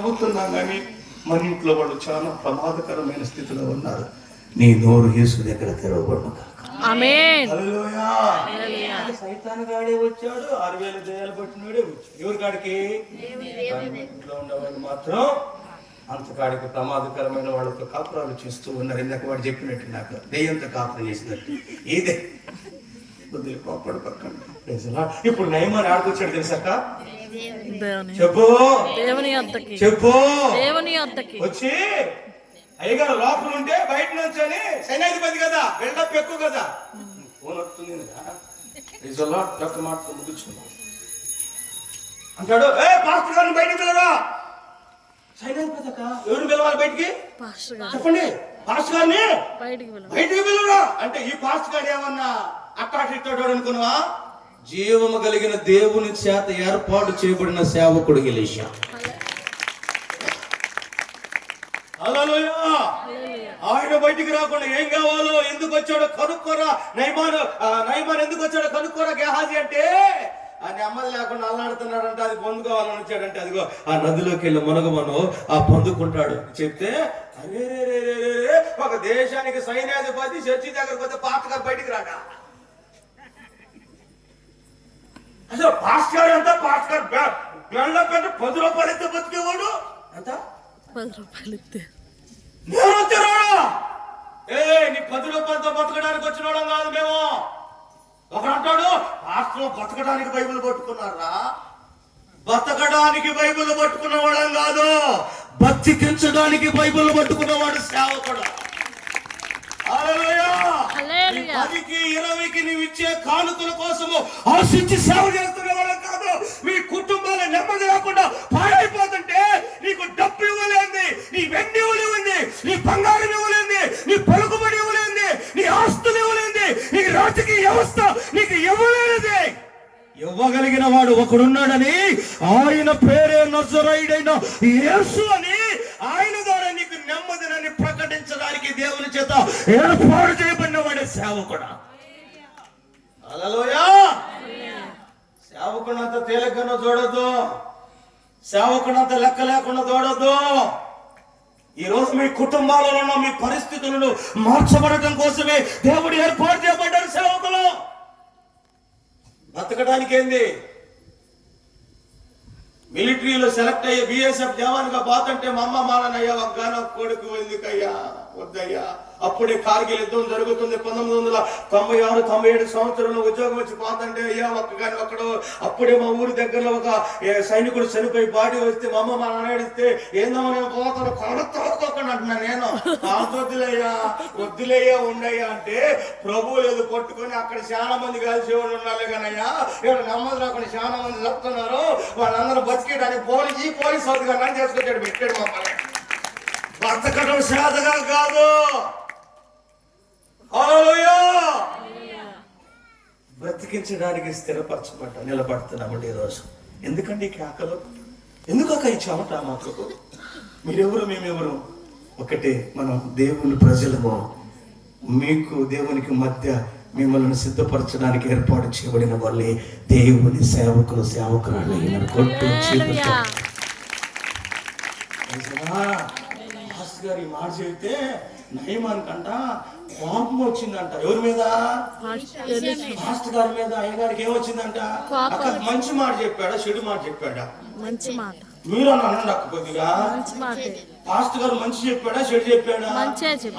నవ్వుతున్నాం కానీ మన ఇంట్లో వాళ్ళు చాలా ప్రమాదకరమైన స్థితిలో ఉన్నారు. నీ నోరు యేసు దగ్గర హల్లెలూయా. సైతాన్ గాడే వచ్చాడు ఆరు వేల దయాలు పట్టినోడే వచ్చాడు. ఎవరి కాడికి? ఇంట్లో ఉండేవాళ్ళు మాత్రం అంతకాడికి ప్రమాదకరమైన వాళ్ళతో కాపురాలు చేస్తూ ఉన్నారు. ఇందాక వాడు చెప్పినట్టు నాకు దెయ్యంతో కాపురం చేసినట్టు. ఏదే? కొద్దిగా కోపడు పక్కన. ఇప్పుడు నయమాన్ ఆడుకొచ్చాడు తెలుసాక దేవుని. చెప్పు. దేవుని అద్దకి చెప్పు. దేవుని అద్దకి వచ్చి అయ్యగారు లోపల ఉంటే బయట నుంచి అని సైన్యాధిపతి కదా బిల్డప్ ఎక్కువ కదా. ఫోన్ వస్తుంది రిజల్లా ముగించుకున్నాం అంటాడు ఏ పాస్టర్ గారిని బయటికి పిలవరా సైన్యాధిపతి ఎవరు పిలవాలి బయటికి? చెప్పండి పాస్టర్ గారిని? బయటికి పిలవరా? అంటే ఈ పాస్టర్ గారు ఏమన్నా అట్టాటిట్టాడు అనుకున్నావా? జీవము కలిగిన దేవుని చేత ఏర్పాటు చేయబడిన సేవకుడు గెలిషా ఆయన బయటికి రాకుండా ఏం కావాలో ఎందుకు వచ్చాడో కనుక్కోరా. నైమాన్ ఆ, నైమాన్ ఎందుకు వచ్చాడో కనుక్కోరా గెహాజీ అంటే. ఆ నెమ్మది లేకుండా అల్లాడుతున్నాడంటే అది పొందుకోవాలని వచ్చాడంటే అదిగో ఆ నదిలోకి వెళ్ళి మునగమను ఆ పొందుకుంటాడు. చెప్తే అరే రే రే రే ఒక దేశానికి సైన్యాధిపతి చర్చి దగ్గరకు వస్తే పాతగా బయటికి రాడా? అసలు పాస్టర్ ఎంత? పాస్టర్ బిల్డప్ అంటే పది రూపాయలు అయితే బతికేవాడు? ఎంత? పది రూపాయలు ఇస్తే. నేను వచ్చారా ఏ నీ పది రూపాయలతో బతకడానికి వచ్చిన కాదు మేము. ఒకడు అంటాడు రాష్ట్రంలో బతకడానికి బైబిల్ పట్టుకున్నారా? బతకడానికి బైబిల్ పట్టుకున్న వాళ్ళం కాదు. బతికించడానికి బైబిల్ పట్టుకున్నవాడు సేవకుడు. పదికి ఇరవైకి నీవు ఇచ్చే కానుకల కోసము ఆశించి సేవ చేస్తున్న వాళ్ళం కాదు. మీ కుటుంబాలు నెమ్మది లేకుండా పాడైపోతుంటే నీకు డబ్బు ఇవ్వలేంది నీ వెండి ఇవ్వలేంది నీ బంగారం ఇవ్వలేంది నీ పలుకుబడి ఇవ్వలేంది నీ ఆస్తులు ఇవ్వలేంది నీ రాజకీయ వ్యవస్థ నీకు ఇవ్వలేనిది. ఇవ్వగలిగిన వాడు ఒకడున్నాడని ఆయన పేరే నజరైడైన యేసు అని చేత ఏర్పాటు చేయబడిన వాడే సేవకుడు. అలలోయా సేవకునంత తేలికను చూడొద్దు. సేవకుడంత లెక్క లేకుండా చూడొద్దు. ఈరోజు మీ కుటుంబాలలో మీ పరిస్థితులను మార్చబడటం కోసమే దేవుడు ఏర్పాటు చేయబడ్డారు సేవకులు. బతకడానికి ఏంది? మిలిటరీలో సెలెక్ట్ అయ్యే బిఎస్ఎఫ్ జవాన్గా బాతంటే మా అమ్మ మాలనయ్యా ఒక్కగానో కొడుకు ఎందుకయ్యా? వద్దయ్యా. అప్పుడే కార్గిల్ యుద్ధం జరుగుతుంది. పంతొమ్మిది వందల తొంభై ఆరు తొంభై ఏడు సంవత్సరంలో ఉద్యోగం వచ్చి పోతంటే అయ్యా కానీ ఒక్కడు. అప్పుడే మా ఊరి దగ్గరలో ఒక సైనికుడు చనిపోయి బాడీ వస్తే మా అమ్మ మా నాన్న ఏడిస్తే ఏందో నేను పోతాను కొడతాడుకోకుండా అంటున్నా నేను. వద్దులేయ్యా వద్దులేయ్యా ఉండయ్యా అంటే ప్రభు లేదు కొట్టుకొని అక్కడ చాలా మంది కలిసి ఉండాలి కానయ్యా ఇక్కడ నమ్మదు అక్కడ చాలా మంది చెప్తున్నారు వాళ్ళందరూ బతికేయడానికి పోలీస్ ఈ పోలీస్ కానీ చేసుకొచ్చాడు పెట్టాడు మమ్మల్ని బతకడం సాధగా కాదు. బ్రతికించడానికి స్థిరపరచబడ్డ నిలబడుతున్నామండి ఈరోజు. ఎందుకండి ఈ కేకలు? ఎందుకక్క ఈ చెమట మాకు? మీరెవరు మేమెవరు? ఒకటే మనం దేవుని ప్రజలము. మీకు దేవునికి మధ్య మిమ్మల్ని సిద్ధపరచడానికి ఏర్పాటు చేయబడిన వాళ్ళే దేవుని సేవకులు సేవకురాలు కొట్టు చీపుతో గారు ఈ మాట చెబితే నయమాన్ కంట కోపం వచ్చిందంట. ఎవరి మీద? మాస్టర్ గారి మీద. అయ్యగారికి ఏమొచ్చిందంట? కోపం అక్క మంచి మాట చెప్పాడా? చెడు మాట చెప్పాడా? మంచి మాట. మీరు అని అనండి అక్క కొద్దిగా. మాస్టర్ గారు మంచి చెప్పాడా? చెడు చెప్పాడా.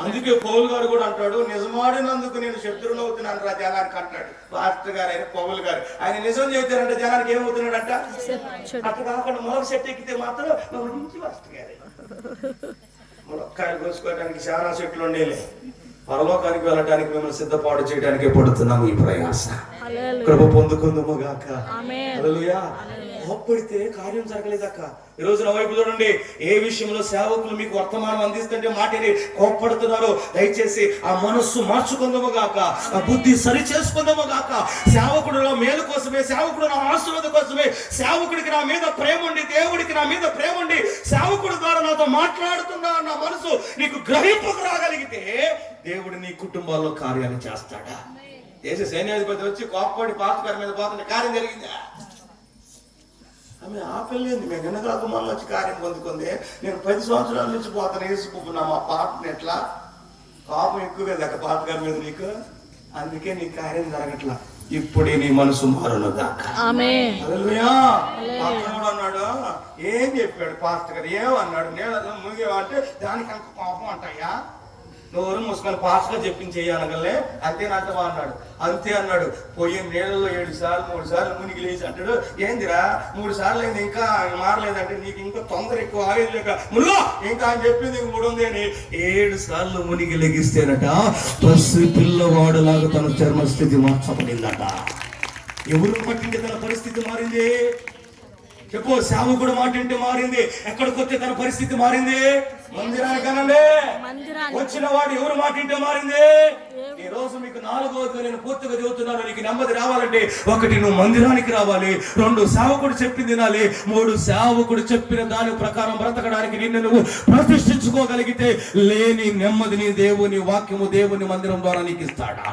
అందుకే పౌల్ గారు కూడా అంటాడు నిజమాడినందుకు నేను శత్రువుని అవుతున్నాను రా జనానికి అంటాడు. మాస్టర్ గారు అయిన పౌల్ గారు. ఆయన నిజం చెబుతారంటే జనానికి ఏమవుతున్నాడంట? అట్లా కాకుండా మొదటి సెట్ ఎక్కితే మాత్రం మంచి మాస్టర్ గారే ములక్కాయలు కోసుకోవడానికి చాలా చెట్లు ఉండేలే. పరలోకానికి వెళ్ళడానికి మిమ్మల్ని సిద్ధపాటు చేయడానికి పడుతున్నాము ఈ ప్రయాస. కృప పొందుకుందాము గాక. కోప్పడితే కార్యం జరగలేదక్క. ఈ రోజు నా వైపు చూడండి ఏ విషయంలో సేవకులు మీకు వర్తమానం అందిస్తుంటే మాటిని కోప్పడుతున్నారు దయచేసి ఆ మనస్సు మార్చుకుందాము గాక ఆ బుద్ధి సరి చేసుకుందాము గాక సేవకుడిలో మేలు కోసమే సేవకుడు నా ఆశీర్వాద కోసమే సేవకుడికి నా మీద ప్రేమ ఉండి దేవుడికి నా మీద ప్రేమ ఉండి సేవకుడి ద్వారా నాతో మాట్లాడుతున్నా నా మనసు నీకు గ్రహింపుకు రాగలిగితే దేవుడు నీ కుటుంబాల్లో కార్యాలు చేస్తాడా. దేశ సైన్యాధిపతి వచ్చి కోప్పడి పాతకారి మీద పోతుంటే కార్యం జరిగిందా? ఆమె ఆపలేదు మేము వెనకాక మొన్న వచ్చి కార్యం పొందుకుంది. నేను పది సంవత్సరాల నుంచి పోతాను వేసుకుంటున్నా. మా పాటను ఎట్లా? పాపం ఎక్కువ కదా పాట గారి మీద నీకు? అందుకే నీ కార్యం జరగట్లా. ఇప్పుడే నీ మనసు మారును అన్నాడు ఏం చెప్పాడు పాస్టర్ గారు ఏమన్నాడు? నేను మునిగేవా అంటే దానికి అంత కోపం అంటాయా? నోరు మూసుకొని పాస్టర్ గారు చెప్పించేయి అనగలే అంతే నాతో అన్నాడు. అంతే అన్నాడు. పోయి నీళ్ళలో ఏడు సార్లు మూడు సార్లు మునిగి లేచి అంటాడు ఏందిరా మూడు సార్లు అయింది ఇంకా మారలేదంటే నీకు ఇంకా తొందర ఎక్కువ ఆగేది లేక ముల్లో ఇంకా అని చెప్పింది ఇంక మూడు ఉంది అని ఏడు సార్లు మునిగి లెగిస్తేనట పసి పిల్లవాడులాగా తన చర్మ స్థితి మార్చబడిందట. ఎవరు పట్టింది తన పరిస్థితి మారింది? చెప్పు సేవకుడు మాట వింటే మారింది. ఎక్కడికి వస్తే తన పరిస్థితి మారింది? మందిరానికి అనండి. వచ్చిన వాడు ఎవరు మాట మారింది? ఈ రోజు మీకు నాలుగవది నేను పూర్తిగా చదువుతున్నాను. నీకు నెమ్మది రావాలంటే ఒకటి నువ్వు మందిరానికి రావాలి. రెండు సేవకుడు చెప్పింది తినాలి మూడు సేవకుడు చెప్పిన దాని ప్రకారం బ్రతకడానికి నిన్ను నువ్వు ప్రతిష్ఠించుకోగలిగితే లేని నెమ్మదిని దేవుని వాక్యము దేవుని మందిరం ద్వారా నీకు ఇస్తాడా?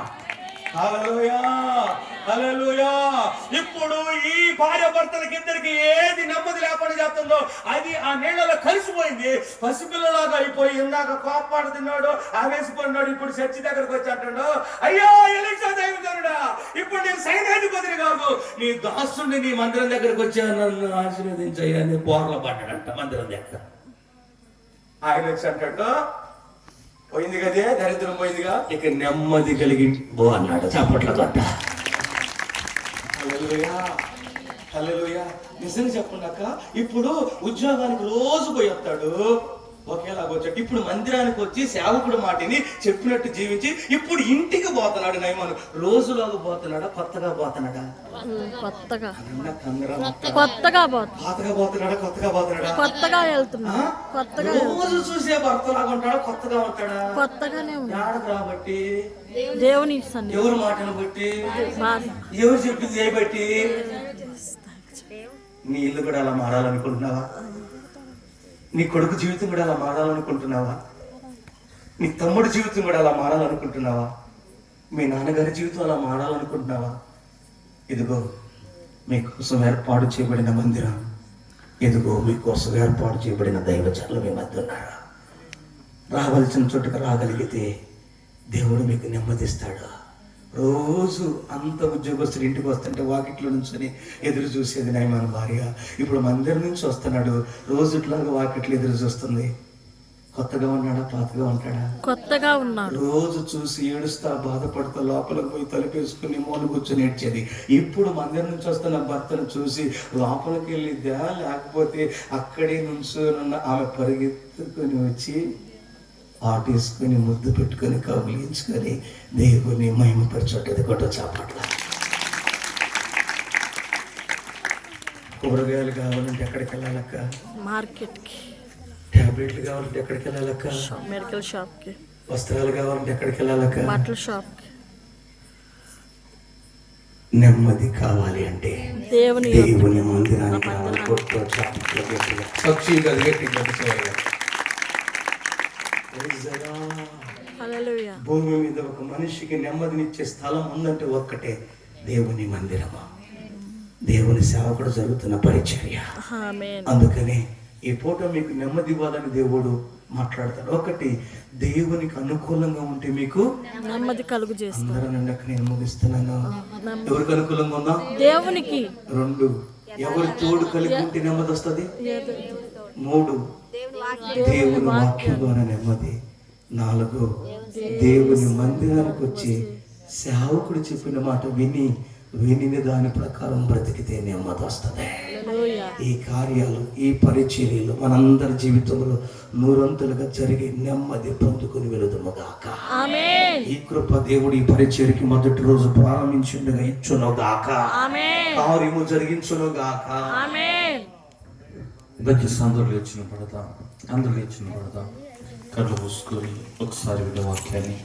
ఇప్పుడు ఈ భార్య భర్తలకిద్దరికి ఏది నెమ్మది లేకుండా చేస్తుందో అది ఆ నీళ్ళలో కలిసిపోయింది. పసిపిల్లలాగా అయిపోయి ఇందాక కోపాడు తిన్నాడు ఆవేశపడినాడు ఇప్పుడు చర్చి దగ్గరకు వచ్చి అంటాడు అయ్యో ఎలిషా దైవజనుడా ఇప్పుడు నేను సైన్యాధిపతిని కాదు నీ దాసుని నీ మందిరం దగ్గరకు వచ్చా నన్ను ఆశీర్వదించయ్యా అని పోర్ల పడ్డాడంట మందిరం దగ్గర. ఆయన వచ్చి అంటాడు పోయింది కదే దరిద్రం పోయిందిగా ఇక నెమ్మది కలిగి బో అన్నాడు. చప్పట్ల తోట. హల్లెలూయా హల్లెలూయా. నిజంగా చెప్పండాక ఇప్పుడు ఉద్యోగానికి రోజు పోయి వస్తాడు. ఒకేలాగా వచ్చాడు ఇప్పుడు మందిరానికి వచ్చి సేవకుడు మాటిని చెప్పినట్టు జీవించి ఇప్పుడు ఇంటికి పోతున్నాడు నయమాను రోజులాగా పోతున్నాడా? కొత్తగా పోతున్నాడా? కొత్తగా. పాతగా పోతున్నాడా? కొత్తగా పోతున్నాడా? కొత్తగా వెళ్తున్నా? కొత్తగా రోజు చూసే భర్తలాగా ఉంటాడా? కొత్తగా ఉంటాడా? కొత్తగానే ఉన్నా. ఏడకు రాబట్టి? దేవుని ఎవరు మాటను బట్టి? ఎవరు చెప్పింది చేయబట్టి? నీ ఇల్లు కూడా అలా మారాలనుకుంటున్నావా? నీ కొడుకు జీవితం కూడా అలా మారాలనుకుంటున్నావా? నీ తమ్ముడి జీవితం కూడా అలా మారాలనుకుంటున్నావా? మీ నాన్నగారి జీవితం అలా మారాలనుకుంటున్నావా? ఇదిగో మీకోసం ఏర్పాటు చేయబడిన మందిరం. ఇదిగో మీకోసం ఏర్పాటు చేయబడిన దైవజనులు మీ మధ్య ఉన్నారా రావాల్సిన చోటుకు రాగలిగితే దేవుడు మీకు నెమ్మదిస్తాడు? రోజు అంత ఉద్యోగస్తులు ఇంటికి వస్తుంటే వాకిట్లో నుంచొని ఎదురు చూసేది నయమాన భార్య. ఇప్పుడు మందిరం నుంచి వస్తున్నాడు. రోజు ఇట్లాగా వాకిట్లు ఎదురు చూస్తుంది. కొత్తగా ఉన్నాడా? పాతగా ఉంటాడా? కొత్తగా ఉన్నాడు. రోజు చూసి ఏడుస్తా బాధపడుతూ లోపలికి పోయి తలుపేసుకుని మూల కూర్చొని ఏడ్చేది. ఇప్పుడు మందిరం నుంచి వస్తున్న భర్తను చూసి లోపలికి వెళ్ళిద్దా? లేకపోతే అక్కడే నుంచోనున్న ఆమె పరిగెత్తుకొని వచ్చి ఆటేసుకొని ముద్దు పెట్టుకొని కౌగిలించుకొని దేవుని మహిమపరచటది కొట్ట చాపట్ల కూరగాయలు కావాలంటే ఎక్కడికి వెళ్ళాలక్క? మార్కెట్కి. ట్యాబ్లెట్లు కావాలంటే ఎక్కడికి వెళ్ళాలక్క? మెడికల్ షాప్కి. వస్త్రాలు కావాలంటే ఎక్కడికి వెళ్ళాలక్క? బట్టల షాప్కి. నెమ్మది కావాలి అంటే దేవుని దేవుని మందిరానికి కొట్టు చాపట్ల గట్టిగా సాక్షిగా గట్టిగా భూమి మీద ఒక మనిషికి నెమ్మదినిచ్చే స్థలం ఉందంటే ఒక్కటే దేవుని మందిరము. దేవుని సేవకుడు జరుగుతున్న పరిచర్య. అందుకనే ఈ పూట మీకు నెమ్మది ఇవ్వాలని దేవుడు మాట్లాడతాడు. ఒకటి దేవునికి అనుకూలంగా ఉంటే మీకు నెమ్మది కలుగు నేను ముగిస్తున్నాను. ఎవరికి అనుకూలంగా ఉందా? దేవునికి. రెండు. ఎవరి తోడు కలిగి ఉంటే నెమ్మది వస్తుంది? మూడు. దేవుని వాక్యంలోనే నెమ్మది. నాలుగు దేవుని మందిరానికి వచ్చి సేవకుడు చెప్పిన మాట విని విని దాని ప్రకారం బ్రతికితే నెమ్మది వస్తుంది. హల్లెలూయా. ఈ కార్యాలు ఈ పరిచర్యలు మనందరి జీవితంలో నూరంతులుగా జరిగి నెమ్మది పొందుకుని వెళుదుముగాక ఆమేన్. ఈ కృప దేవుడు ఈ పరిచర్యకి మొదటి రోజు ప్రారంభించుండగా ఇచ్చునుగాక ఆమేన్. కార్యము జరిగించునుగాక ఆమేన్. దయచేసి అందరూ లేచిన పడతాం అందరూ లేచిన పడతాం. కళ్ళు మూసుకొని ఒకసారి విన్న వాక్యాన్ని